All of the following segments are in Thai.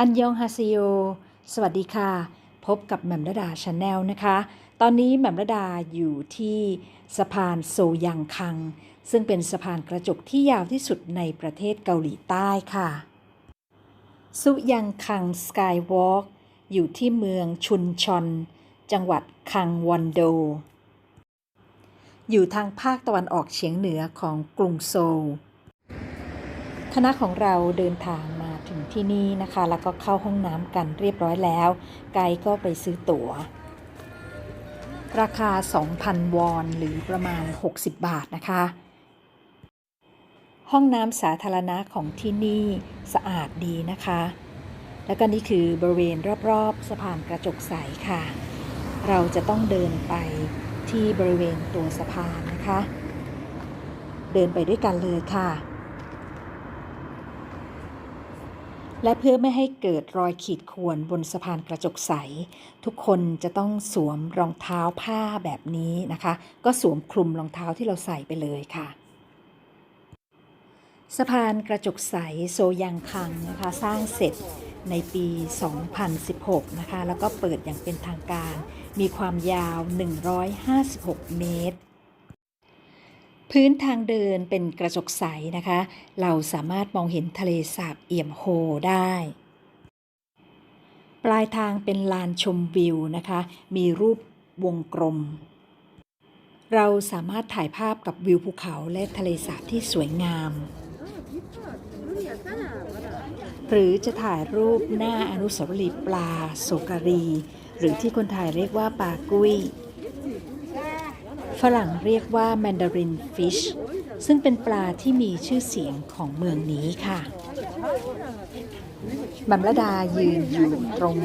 อันยองฮาซิโย สวัสดีค่ะ พบกับแหม่มระดาชาแนลนะคะ ตอนนี้แหม่มระดาอยู่ที่สะพานโซยังคัง ซึ่งเป็นสะพานกระจกที่ยาวที่สุดในประเทศเกาหลีใต้ค่ะสุยังคังสกายวอล์กอยู่ที่เมืองชุนชอน จังหวัดคังวอนโด อยู่ทางภาคตะวันออกเฉียงเหนือของกรุงโซลคณะของเราเดินทาง ถึงที่นี่นะคะ แล้วก็เข้าห้องน้ำกันเรียบร้อยแล้ว ไกด์ก็ไปซื้อตั๋ว ราคา 2,000 วอนหรือประมาณ 60 บาทนะคะ ห้องน้ำสาธารณะของที่นี่สะอาดดีนะคะ แล้วก็นี่คือบริเวณรอบๆสะพานกระจกใสค่ะ เราจะต้องเดินไปที่บริเวณตัวสะพานนะคะ เดินไปด้วยกันเลยค่ะ และเพื่อไม่ให้เกิดรอยขีดข่วนบนสะพานกระจกใส ทุกคนจะต้องสวมรองเท้าผ้าแบบนี้นะคะ ก็สวมคลุมรองเท้าที่เราใส่ไปเลยค่ะสะพานกระจกใสโซยังคังนะคะสร้างเสร็จในปี 2016 นะคะ แล้วก็เปิดอย่างเป็นทางการ มีความยาว 156 เมตร พื้นทางเดินเป็นกระจกใสนะคะ เราสามารถมองเห็นทะเลสาบเอี่ยมโฮได้ ปลายทางเป็นลานชมวิวนะคะ มีรูปวงกลม เราสามารถถ่ายภาพกับวิวภูเขาและทะเลสาบที่สวยงาม หรือจะถ่ายรูปหน้าอนุสาวรีย์ปลาโสการี หรือที่คนไทยเรียกว่าปลากุ้ย ฝรั่งเรียกว่า Mandarin Fish ซึ่งเป็นปลาที่มีชื่อเสียงของเมืองนี้ค่ะบัมรดายืนอยู่ตรง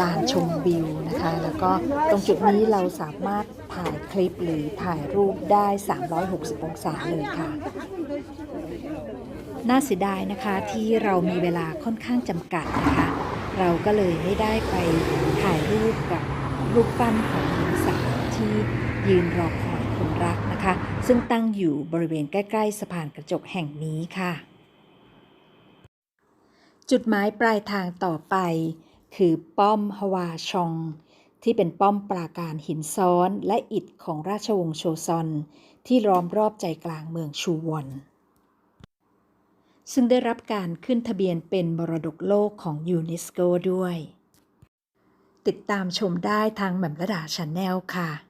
ลานชมวิวนะคะ แล้วก็ตรงจุดนี้เราสามารถถ่ายคลิปหรือถ่ายรูปได้ 360 องศาเลยค่ะ น่าเสียดายนะคะที่เรามีเวลาค่อนข้างจำกัดนะคะ เราก็เลยไม่ได้ไปถ่ายรูปกับรูปปั้นของหญิงสาว ยืนรอคอยคนรักนะคะ ซึ่งตั้งอยู่บริเวณใกล้ ๆ สะพานกระจกแห่งนี้ค่ะ จุดหมายปลายทางต่อไป คือป้อมฮวาชอง ที่เป็นป้อมปราการหินซ้อนและอิฐของราชวงศ์โชซอน ที่ล้อมรอบใจกลางเมืองชูวอนซึ่งได้รับการขึ้นทะเบียนเป็นมรดกโลกของยูเนสโกด้วย ติดตามชมได้ทางแหม่มระดาชาแนลค่ะ